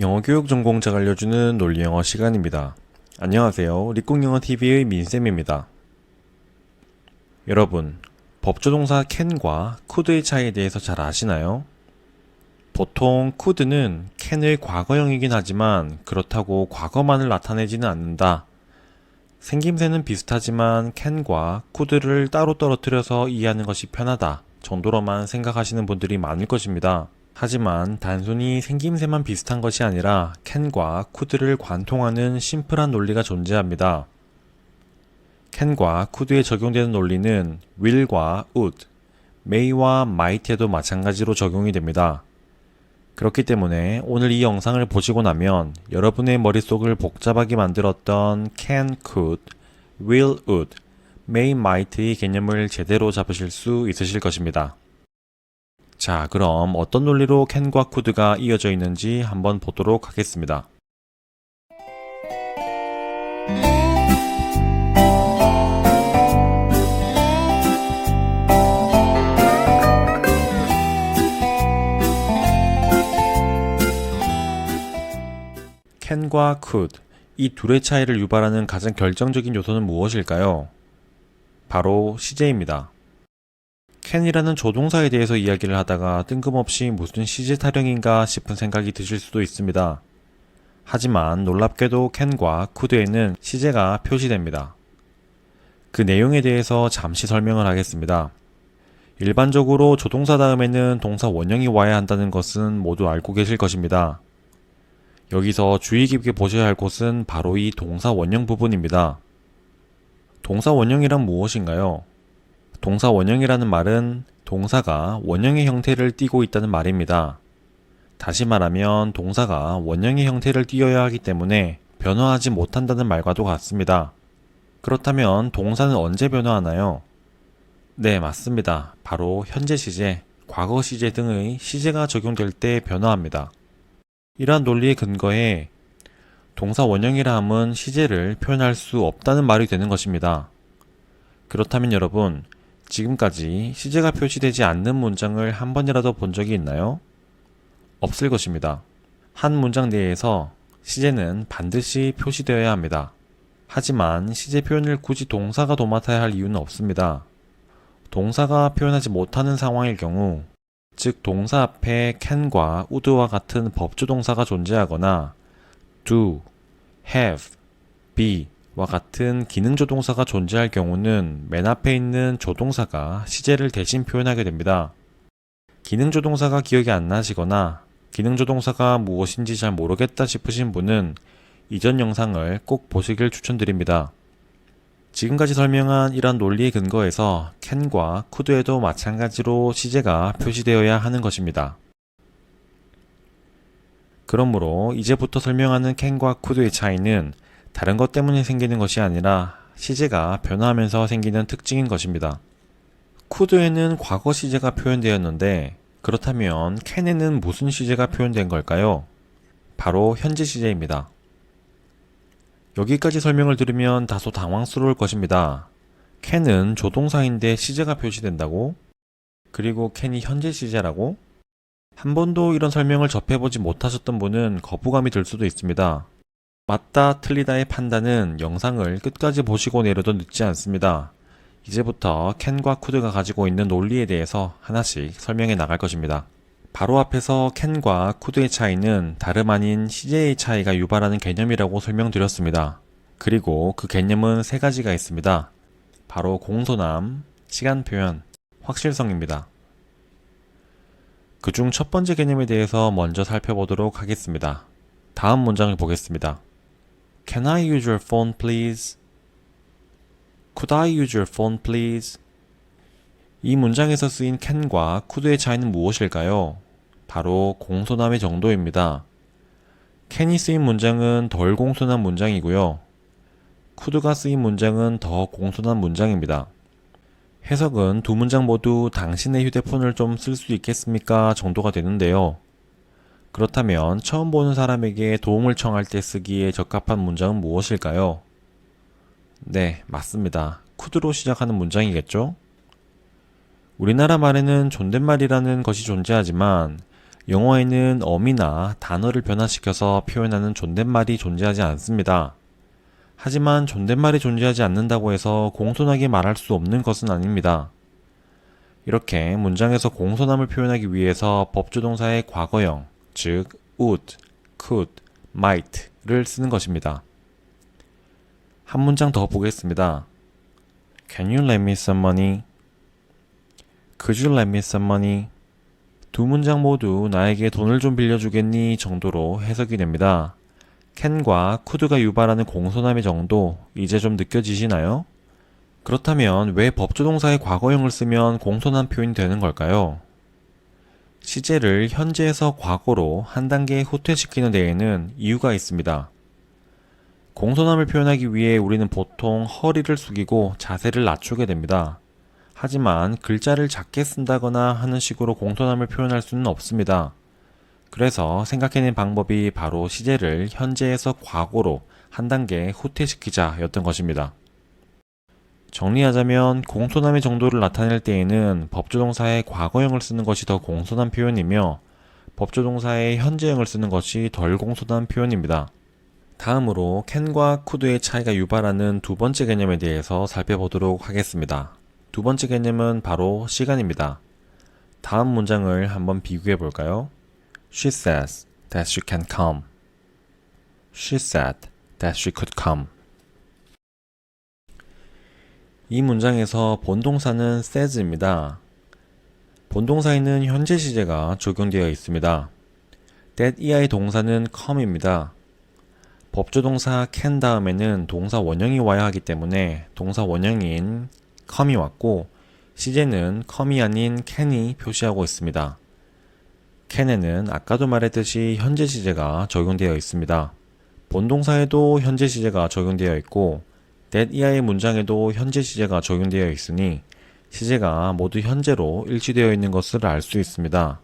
영어 교육 전공자가 알려주는 논리 영어 시간입니다. 안녕하세요. 리꿍영어 TV의 민쌤입니다. 여러분, 법조동사 can과 could의 차이에 대해서 잘 아시나요? 보통 could는 can의 과거형이긴 하지만 그렇다고 과거만을 나타내지는 않는다. 생김새는 비슷하지만 can과 could를 따로 떨어뜨려서 이해하는 것이 편하다 정도로만 생각하시는 분들이 많을 것입니다. 하지만 단순히 생김새만 비슷한 것이 아니라 can과 could를 관통하는 심플한 논리가 존재합니다. can과 could에 적용되는 논리는 will과 would, may와 might에도 마찬가지로 적용이 됩니다. 그렇기 때문에 오늘 이 영상을 보시고 나면 여러분의 머릿속을 복잡하게 만들었던 can, could, will, would, may, might의 개념을 제대로 잡으실 수 있으실 것입니다. 자, 그럼 어떤 논리로 can과 could가 이어져 있는지 한번 보도록 하겠습니다. can과 could 이 둘의 차이를 유발하는 가장 결정적인 요소는 무엇일까요? 바로 시제입니다. Can이라는 조동사에 대해서 이야기를 하다가 뜬금없이 무슨 시제 타령인가 싶은 생각이 드실 수도 있습니다. 하지만 놀랍게도 can과 could에는 시제가 표시됩니다. 그 내용에 대해서 잠시 설명을 하겠습니다. 일반적으로 조동사 다음에는 동사 원형이 와야 한다는 것은 모두 알고 계실 것입니다. 여기서 주의 깊게 보셔야 할 곳은 바로 이 동사 원형 부분입니다. 동사 원형이란 무엇인가요? 동사 원형이라는 말은 동사가 원형의 형태를 띠고 있다는 말입니다. 다시 말하면 동사가 원형의 형태를 띠어야 하기 때문에 변화하지 못한다는 말과도 같습니다. 그렇다면 동사는 언제 변화하나요? 네, 맞습니다. 바로 현재 시제, 과거 시제 등의 시제가 적용될 때 변화합니다. 이러한 논리에 근거해 동사 원형이라 함은 시제를 표현할 수 없다는 말이 되는 것입니다. 그렇다면 여러분, 지금까지 시제가 표시되지 않는 문장을 한 번이라도 본 적이 있나요? 없을 것입니다. 한 문장 내에서 시제는 반드시 표시되어야 합니다. 하지만 시제 표현을 굳이 동사가 도맡아야 할 이유는 없습니다. 동사가 표현하지 못하는 상황일 경우, 즉 동사 앞에 can과 would와 같은 법조 동사가 존재하거나 do, have, be 와 같은 기능 조동사가 존재할 경우는 맨 앞에 있는 조동사가 시제를 대신 표현하게 됩니다. 기능 조동사가 기억이 안 나시거나 기능 조동사가 무엇인지 잘 모르겠다 싶으신 분은 이전 영상을 꼭 보시길 추천드립니다. 지금까지 설명한 이러한 논리에 근거해서 can과 could에도 마찬가지로 시제가 표시되어야 하는 것입니다. 그러므로 이제부터 설명하는 can과 could의 차이는 다른 것 때문에 생기는 것이 아니라 시제가 변화하면서 생기는 특징인 것입니다. could에는 과거 시제가 표현되었는데 그렇다면 can에는 무슨 시제가 표현된 걸까요? 바로 현재 시제입니다. 여기까지 설명을 들으면 다소 당황스러울 것입니다. can은 조동사인데 시제가 표시된다고? 그리고 can이 현재 시제라고? 한 번도 이런 설명을 접해보지 못하셨던 분은 거부감이 들 수도 있습니다. 맞다, 틀리다의 판단은 영상을 끝까지 보시고 내려도 늦지 않습니다. 이제부터 can과 could가 가지고 있는 논리에 대해서 하나씩 설명해 나갈 것입니다. 바로 앞에서 can과 could의 차이는 다름 아닌 시제의 차이가 유발하는 개념이라고 설명드렸습니다. 그리고 그 개념은 세 가지가 있습니다. 바로 공손함, 시간 표현, 확실성입니다. 그중 첫 번째 개념에 대해서 먼저 살펴보도록 하겠습니다. 다음 문장을 보겠습니다. Can I use your phone please? Could I use your phone please? 이 문장에서 쓰인 can과 could의 차이는 무엇일까요? 바로 공손함의 정도입니다. can이 쓰인 문장은 덜 공손한 문장이고요. could가 쓰인 문장은 더 공손한 문장입니다. 해석은 두 문장 모두 당신의 휴대폰을 좀 쓸 수 있겠습니까? 정도가 되는데요. 그렇다면 처음 보는 사람에게 도움을 청할 때 쓰기에 적합한 문장은 무엇일까요? 네, 맞습니다. could로 시작하는 문장이겠죠? 우리나라 말에는 존댓말이라는 것이 존재하지만 영어에는 어미나 단어를 변화시켜서 표현하는 존댓말이 존재하지 않습니다. 하지만 존댓말이 존재하지 않는다고 해서 공손하게 말할 수 없는 것은 아닙니다. 이렇게 문장에서 공손함을 표현하기 위해서 법조동사의 과거형, 즉 would, could, might를 쓰는 것입니다. 한 문장 더 보겠습니다. Can you lend me some money? Could you lend me some money? 두 문장 모두 나에게 돈을 좀 빌려주겠니 정도로 해석이 됩니다. can과 could가 유발하는 공손함의 정도 이제 좀 느껴지시나요? 그렇다면 왜 법조동사의 과거형을 쓰면 공손한 표현이 되는 걸까요? 시제를 현재에서 과거로 한 단계 후퇴시키는 데에는 이유가 있습니다. 공손함을 표현하기 위해 우리는 보통 허리를 숙이고 자세를 낮추게 됩니다. 하지만 글자를 작게 쓴다거나 하는 식으로 공손함을 표현할 수는 없습니다. 그래서 생각해낸 방법이 바로 시제를 현재에서 과거로 한 단계 후퇴시키자 였던 것입니다. 정리하자면 공손함의 정도를 나타낼 때에는 법조동사의 과거형을 쓰는 것이 더 공손한 표현이며 법조동사의 현재형을 쓰는 것이 덜 공손한 표현입니다. 다음으로 can과 could의 차이가 유발하는 두 번째 개념에 대해서 살펴보도록 하겠습니다. 두 번째 개념은 바로 시간입니다. 다음 문장을 한번 비교해 볼까요? She says that she can come. She said that she could come. 이 문장에서 본동사는 says입니다. 본동사에는 현재 시제가 적용되어 있습니다. that 이하의 동사는 come입니다. 법조동사 can 다음에는 동사 원형이 와야 하기 때문에 동사 원형인 come이 왔고 시제는 come이 아닌 can이 표시하고 있습니다. can에는 아까도 말했듯이 현재 시제가 적용되어 있습니다. 본동사에도 현재 시제가 적용되어 있고 that 이하의 문장에도 현재 시제가 적용되어 있으니 시제가 모두 현재로 일치되어 있는 것을 알 수 있습니다.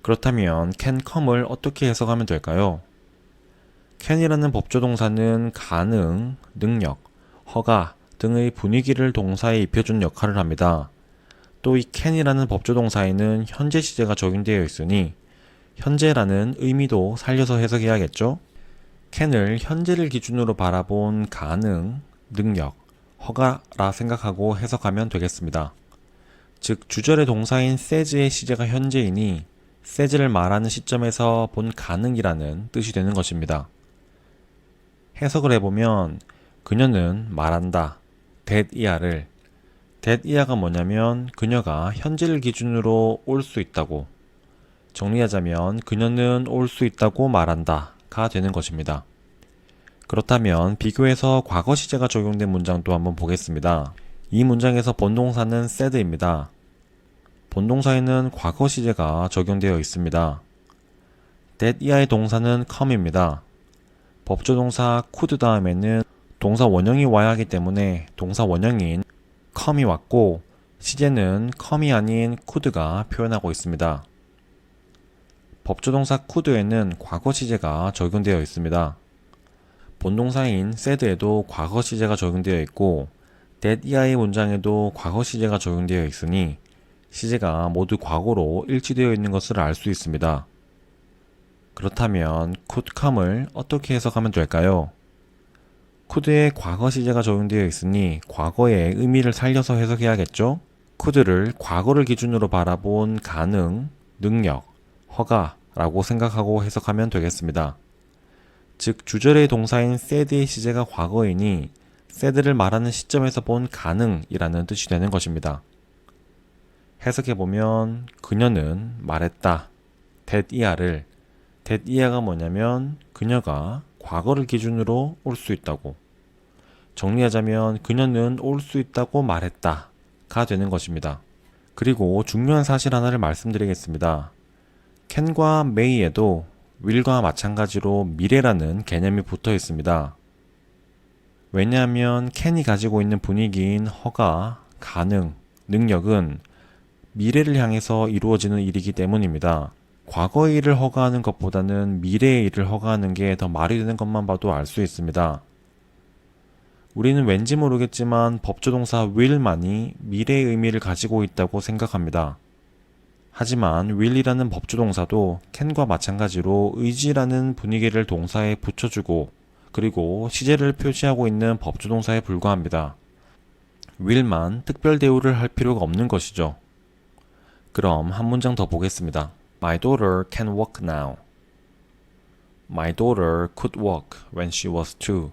그렇다면 can come을 어떻게 해석하면 될까요? can이라는 법조 동사는 가능, 능력, 허가 등의 분위기를 동사에 입혀준 역할을 합니다. 또 이 can이라는 법조 동사에는 현재 시제가 적용되어 있으니 현재라는 의미도 살려서 해석해야겠죠? Can을 현재를 기준으로 바라본 가능, 능력, 허가라 생각하고 해석하면 되겠습니다. 즉 주절의 동사인 says의 시제가 현재이니 says를 말하는 시점에서 본 가능이라는 뜻이 되는 것입니다. 해석을 해보면 그녀는 말한다. that 이하를 that 이하가 뭐냐면 그녀가 현재를 기준으로 올 수 있다고 정리하자면 그녀는 올 수 있다고 말한다 가 되는 것입니다. 그렇다면 비교해서 과거 시제가 적용된 문장도 한번 보겠습니다. 이 문장에서 본동사는 said입니다. 본동사에는 과거 시제가 적용되어 있습니다. that 이하의 동사는 come입니다. 법조동사 could 다음에는 동사 원형이 와야 하기 때문에 동사 원형인 come이 왔고 시제는 come이 아닌 could가 표현하고 있습니다. 법조동사 could에는 과거 시제가 적용되어 있습니다. 본동사인 said에도 과거 시제가 적용되어 있고 that 이하의 문장에도 과거 시제가 적용되어 있으니 시제가 모두 과거로 일치되어 있는 것을 알 수 있습니다. 그렇다면 could come을 어떻게 해석하면 될까요? could에 과거 시제가 적용되어 있으니 과거의 의미를 살려서 해석해야겠죠? could를 과거를 기준으로 바라본 가능, 능력, 허가 라고 생각하고 해석하면 되겠습니다. 즉 주절의 동사인 said의 시제가 과거이니 said를 말하는 시점에서 본 가능이라는 뜻이 되는 것입니다. 해석해보면 그녀는 말했다. that 이하를 that 이하가 뭐냐면 그녀가 과거를 기준으로 올 수 있다고 정리하자면 그녀는 올 수 있다고 말했다 가 되는 것입니다. 그리고 중요한 사실 하나를 말씀드리겠습니다. Can과 may에도 will과 마찬가지로 미래라는 개념이 붙어 있습니다. 왜냐하면 can이 가지고 있는 분위기인 허가, 가능, 능력은 미래를 향해서 이루어지는 일이기 때문입니다. 과거의 일을 허가하는 것보다는 미래의 일을 허가하는 게 더 말이 되는 것만 봐도 알 수 있습니다. 우리는 왠지 모르겠지만 법조동사 will만이 미래의 의미를 가지고 있다고 생각합니다. 하지만 will이라는 법주동사도 can과 마찬가지로 의지라는 분위기를 동사에 붙여주고 그리고 시제를 표시하고 있는 법주동사에 불과합니다. will만 특별 대우를 할 필요가 없는 것이죠. 그럼 한 문장 더 보겠습니다. My daughter can walk now. My daughter could walk when she was two.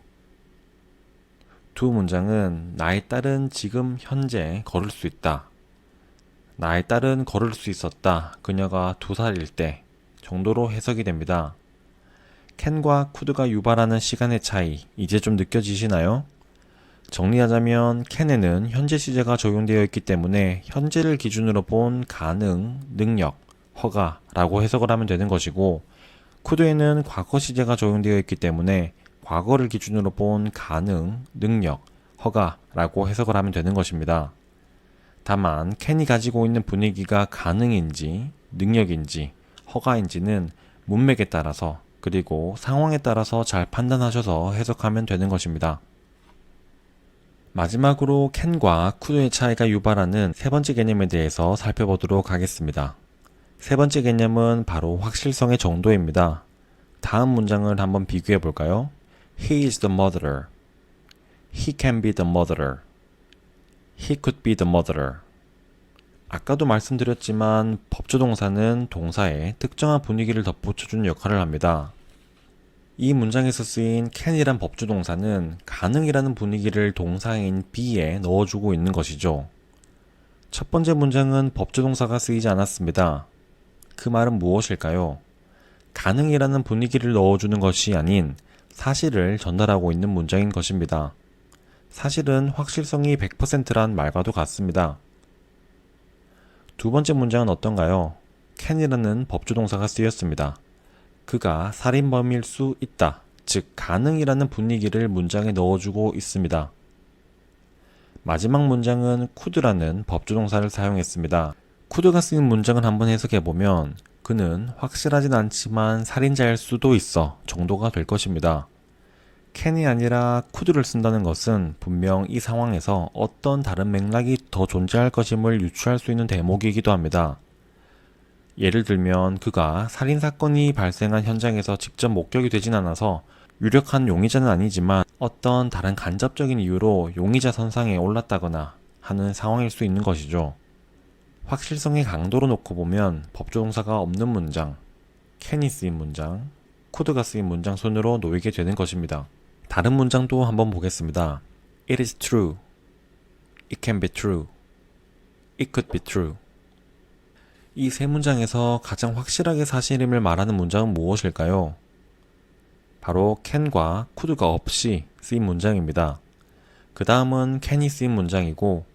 두 문장은 나의 딸은 지금 현재 걸을 수 있다. 나의 딸은 걸을 수 있었다. 그녀가 두 살일 때 정도로 해석이 됩니다. 캔과 쿠드가 유발하는 시간의 차이 이제 좀 느껴지시나요? 정리하자면 캔에는 현재 시제가 적용되어 있기 때문에 현재를 기준으로 본 가능, 능력, 허가라고 해석을 하면 되는 것이고 쿠드에는 과거 시제가 적용되어 있기 때문에 과거를 기준으로 본 가능, 능력, 허가라고 해석을 하면 되는 것입니다. 다만 캔이 가지고 있는 분위기가 가능인지, 능력인지, 허가인지는 문맥에 따라서 그리고 상황에 따라서 잘 판단하셔서 해석하면 되는 것입니다. 마지막으로 캔과 쿠드의 차이가 유발하는 세 번째 개념에 대해서 살펴보도록 하겠습니다. 세 번째 개념은 바로 확실성의 정도입니다. 다음 문장을 한번 비교해 볼까요? He is the murderer. He can be the murderer. He could be the murderer. 아까도 말씀드렸지만 법조 동사는 동사에 특정한 분위기를 덧붙여주는 역할을 합니다. 이 문장에서 쓰인 can이란 법주동사는 가능이라는 분위기를 동사인 be에 넣어주고 있는 것이죠. 첫 번째 문장은 법주동사가 쓰이지 않았습니다. 그 말은 무엇일까요? 가능이라는 분위기를 넣어주는 것이 아닌 사실을 전달하고 있는 문장인 것입니다. 사실은 확실성이 100%란 말과도 같습니다. 두 번째 문장은 어떤가요? can이라는 법주동사가 쓰였습니다. 그가 살인범일 수 있다. 즉, 가능이라는 분위기를 문장에 넣어주고 있습니다. 마지막 문장은 could라는 법주동사를 사용했습니다. could가 쓰인 문장을 한번 해석해보면 그는 확실하진 않지만 살인자일 수도 있어 정도가 될 것입니다. Can이 아니라 could를 쓴다는 것은 분명 이 상황에서 어떤 다른 맥락이 더 존재할 것임을 유추할 수 있는 대목이기도 합니다. 예를 들면 그가 살인 사건이 발생한 현장에서 직접 목격이 되진 않아서 유력한 용의자는 아니지만 어떤 다른 간접적인 이유로 용의자 선상에 올랐다거나 하는 상황일 수 있는 것이죠. 확실성의 강도로 놓고 보면 법조동사가 없는 문장, 캔이 쓰인 문장, 코드가 쓰인 문장 순으로 놓이게 되는 것입니다. 다른 문장도 한번 보겠습니다. It is true. It can be true. It could be true. 이 세 문장에서 가장 확실하게 사실임을 말하는 문장은 무엇일까요? 바로 can과 could가 없이 쓰인 문장입니다. 그 다음은 can이 쓰인 문장이고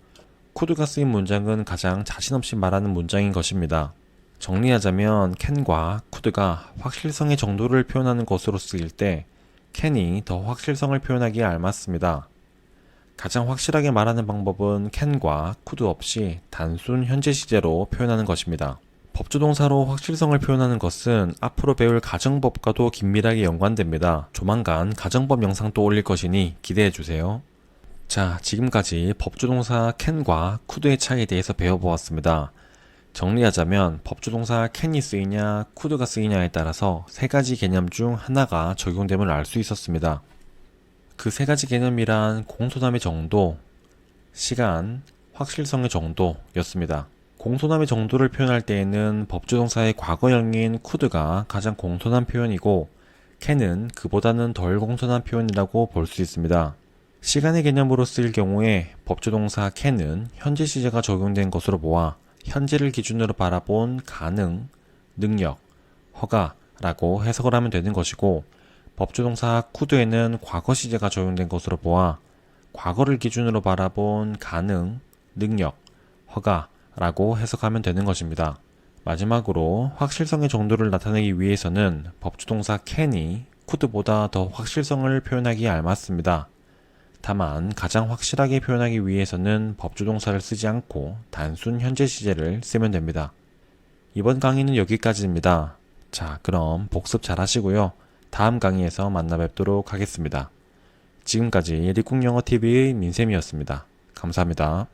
could가 쓰인 문장은 가장 자신 없이 말하는 문장인 것입니다. 정리하자면 can과 could가 확실성의 정도를 표현하는 것으로 쓰일 때 can이 더 확실성을 표현하기에 알맞습니다. 가장 확실하게 말하는 방법은 can과 could 없이 단순 현재 시제로 표현하는 것입니다. 법주동사로 확실성을 표현하는 것은 앞으로 배울 가정법과도 긴밀하게 연관됩니다. 조만간 가정법 영상도 올릴 것이니 기대해 주세요. 자, 지금까지 법주동사 can과 could의 차이에 대해서 배워보았습니다. 정리하자면 법주동사 can이 쓰이냐 could가 쓰이냐에 따라서 세 가지 개념 중 하나가 적용됨을 알 수 있었습니다. 그 세 가지 개념이란 공소남의 정도, 시간, 확실성의 정도였습니다. 공소남의 정도를 표현할 때에는 법주동사의 과거형인 could가 가장 공손한 표현이고 can은 그보다는 덜 공손한 표현이라고 볼 수 있습니다. 시간의 개념으로 쓰일 경우에 법주동사 can은 현재 시제가 적용된 것으로 보아 현재를 기준으로 바라본 가능, 능력, 허가라고 해석을 하면 되는 것이고 법주동사 could에는 과거 시제가 적용된 것으로 보아 과거를 기준으로 바라본 가능, 능력, 허가라고 해석하면 되는 것입니다. 마지막으로 확실성의 정도를 나타내기 위해서는 법주동사 can이 could보다 더 확실성을 표현하기에 알맞습니다. 다만 가장 확실하게 표현하기 위해서는 법주동사를 쓰지 않고 단순 현재 시제를 쓰면 됩니다. 이번 강의는 여기까지입니다. 자, 그럼 복습 잘 하시고요. 다음 강의에서 만나 뵙도록 하겠습니다. 지금까지 리국영어TV의 민쌤이었습니다. 감사합니다.